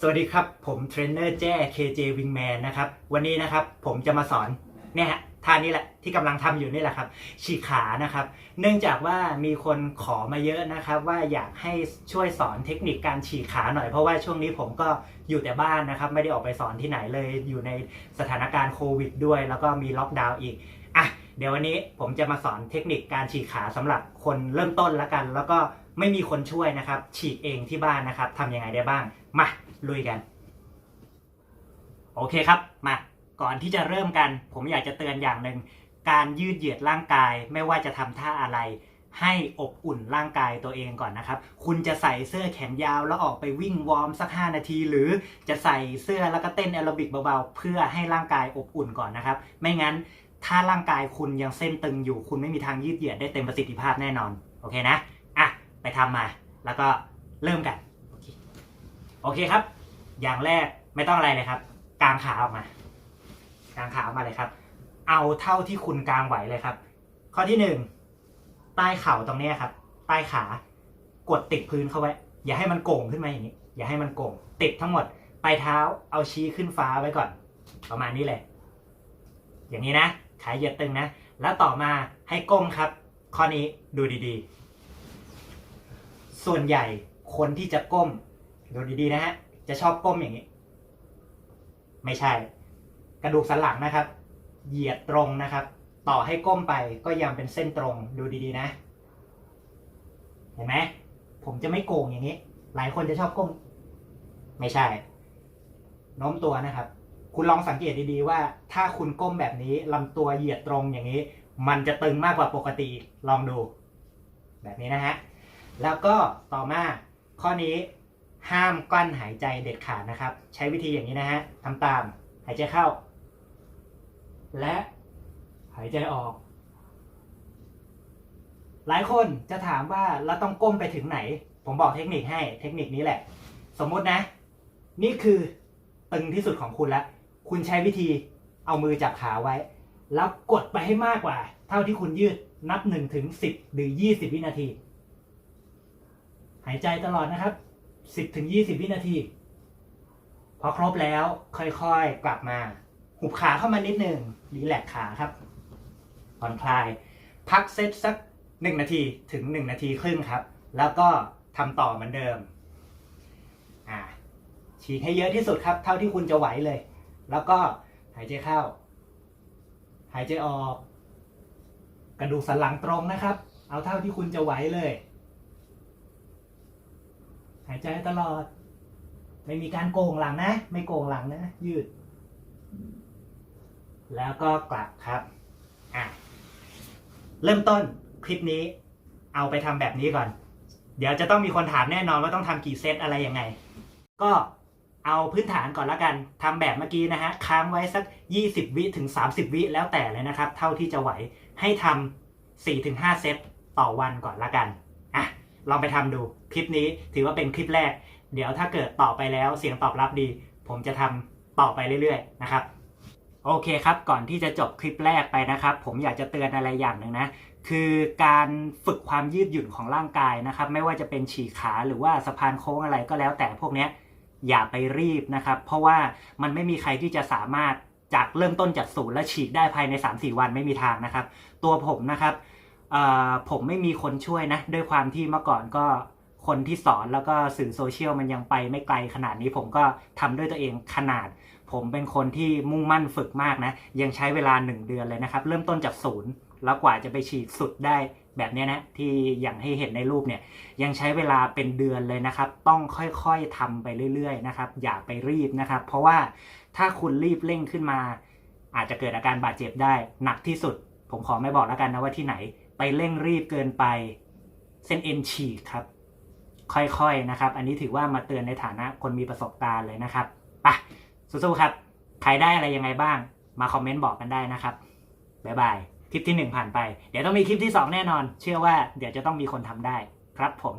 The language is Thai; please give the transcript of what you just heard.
สวัสดีครับ ผมเทรนเนอร์แจ้ KJ Wingman นะครับ วันนี้นะครับผมจะมาสอนเนี่ยฮะท่านี้แหละที่กำลังทำอยู่นี่แหละครับ ฉีกขานะครับ เนื่องจากว่ามีคนขอมาเยอะนะครับ ว่าอยากให้ช่วยสอนเทคนิคการฉีกขาหน่อยเพราะว่าช่วงนี้ผมก็อยู่แต่บ้านนะครับ ไม่ได้ออกไปสอนที่ไหนเลยอยู่ในสถานการณ์โควิดด้วย แล้วก็มีล็อกดาวน์อีกอะ เดี๋ยววันนี้ผมจะมาสอนเทคนิคการฉีกขาสำหรับคนเริ่มต้นละกัน แล้วก็ไม่มีคนช่วยนะครับ ฉีกเองที่บ้านนะครับทำยังไงได้บ้าง มาลุยกัน โอเคครับ มาก่อนที่จะเริ่มกัน ผมอยากจะเตือนอย่างหนึ่งการยืดเหยียดร่างกายไม่ว่าจะทำท่าอะไร ให้อบอุ่นร่างกายตัวเองก่อนนะครับ คุณจะใส่เสื้อแขนยาวแล้วออกไปวิ่งวอร์มสัก 5 นาที หรือจะใส่เสื้อแล้วก็เต้นแอโรบิกเบาๆ เพื่อให้ร่างกายอบอุ่นก่อนนะครับ ไม่งั้น ถ้าร่างกายคุณยังเส้นตึงอยู่ คุณไม่มีทางยืดเหยียดได้เต็มประสิทธิภาพแน่นอน โอเคนะ อะ ไปทำมา แล้วก็เริ่มกัน โอเค โอเคครับ อย่างแรกไม่ต้องอะไรเลยครับ กางขาออกมา กางขาออกมาเลยครับ เอาเท่าที่คุณกางไหวเลยครับ ข้อที่หนึ่งใต้เข่าตรงนี้ครับ ใต้ขากดติดพื้นเข้าไว้ อย่าให้มันโก่งขึ้นมาอย่างนี้ อย่าให้มันโก่ง ติดทั้งหมด ปลายเท้าเอาชี้ขึ้นฟ้าไว้ก่อน ประมาณนี้เลย อย่างนี้นะ ขาเหยียดตึงนะ แล้วต่อมาให้ก้มครับ ข้อนี้ดูดีๆ ส่วนใหญ่คนที่จะก้ม ดูดีๆนะฮะ จะชอบก้มอย่างนี้ ไม่ใช่ กระดูกสันหลังนะครับ เหยียดตรงนะครับ ต่อให้ก้มไปก็ยังเป็นเส้นตรง ดูดีๆนะ เห็นไหม ผมจะไม่โกงอย่างนี้ หลายคนจะชอบก้ม ไม่ใช่ โน้มตัวนะครับ คุณลองสังเกตดีๆว่า ถ้าคุณก้มแบบนี้ลำตัวเหยียดตรงอย่างนี้ มันจะตึงมากกว่าปกติลองดู แบบนี้นะฮะ แล้วก็ต่อมาข้อนี้ห้ามกลั้นหายใจเด็ดขาดนะครับ ใช้วิธีอย่างนี้นะฮะทำตามหายใจเข้า และหายใจออก หลายคนจะถามว่าเราต้องก้มไปถึงไหน ผมบอกเทคนิคให้เทคนิคนี้แหละ สมมตินะ นี่คือตึงที่สุดของคุณแล้ว คุณใช้วิธีเอามือจับขาไว้ แล้วกดไปให้มากกว่า เท่าที่คุณยืดนับ1ถึง10 หรือ 20 วินาที หายใจตลอดนะครับ 10ถึง20 วินาที พอครบแล้วค่อยๆกลับมา หุบขาเข้ามานิดหนึ่งรีแลกขาครับผ่อนคลาย พักเซตสัก 1 นาทีถึง 1 นาทีครึ่งครับ แล้วก็ทำต่อเหมือนเดิม อ่าฉีกให้เยอะที่สุดครับ เท่าที่คุณจะไหวเลย แล้วก็หายใจเข้า หายใจออก กระดูกสันหลังตรงนะครับ เอาเท่าที่คุณจะไหวเลย หายใจตลอด ไม่มีการโกงหลังนะ ไม่โกงหลังนะ ยืด แล้วก็กลับครับอะเริ่มต้นคลิปนี้ เอาไปทำแบบนี้ก่อน เดี๋ยวจะต้องมีคนถามแน่นอนว่าต้องทำกี่เซตอะไรยังไง ก็ เอาพื้นฐานก่อนละกันทำแบบเมื่อกี้นะฮะค้างไว้สัก 20 วิถึง 30 วิแล้วแต่เลยนะครับ เท่าที่จะไหวให้ทำ4-5 เซตต่อวันก่อนละกันอะลองไปทำดูคลิปนี้ถือว่าเป็นคลิปแรก เดี๋ยวถ้าเกิดต่อไปแล้วเสียงตอบรับดี ผมจะทำต่อไปเรื่อยๆนะครับโอเคครับ ก่อนที่จะจบคลิปแรกไปนะครับ ผมอยากจะเตือนอะไรอย่างหนึ่งนะ คือการฝึกความยืดหยุ่นของร่างกายนะครับ ไม่ว่าจะเป็นฉีกขาหรือว่าสะพานโค้งอะไรก็แล้วแต่พวกเนี้ย อย่าไปรีบนะครับ เพราะว่ามันไม่มีใครที่จะสามารถจากเริ่มต้นจากศูนย์และฉีกได้ภายใน 3-4 วันไม่มีทางนะครับ ตัวผมนะครับผมไม่มีคนช่วยนะ ด้วยความที่เมื่อก่อนก็คนที่สอนแล้วก็สื่อโซเชียลมันยังไปไม่ไกลขนาดนี้ผมก็ทำด้วยตัวเองขนาด ผมเป็นคนที่มุ่งมั่นฝึกมากนะ ยังใช้เวลา 1 เดือนเลยนะครับ เริ่มต้นจากศูนย์ แล้วกว่าจะไปฉีดสุดได้แบบนี้นะที่อย่างให้เห็นในรูปเนี่ยยังใช้เวลาเป็นเดือนเลยนะครับ ต้องค่อยๆทำไปเรื่อยๆนะครับอย่าไปรีบนะครับ เพราะว่าถ้าคุณรีบเร่งขึ้นมา อาจจะเกิดอาการบาดเจ็บได้หนักที่สุด ผมขอไม่บอกแล้วกันนะว่าที่ไหน ไปเร่งรีบเกินไป เส้นเอ็นฉีกครับ ค่อยๆนะครับ อันนี้ถือว่ามาเตือนในฐานะคนมีประสบการณ์เลยนะครับไปสู้ๆครับใครได้อะไรยังไงบ้าง มาคอมเมนต์บอกกันได้นะครับบ๊ายบาย คลิปที่ 1 ผ่านไป เดี๋ยวต้องมีคลิปที่ 2 แน่นอน เชื่อว่าเดี๋ยวจะต้องมีคนทำได้ครับผม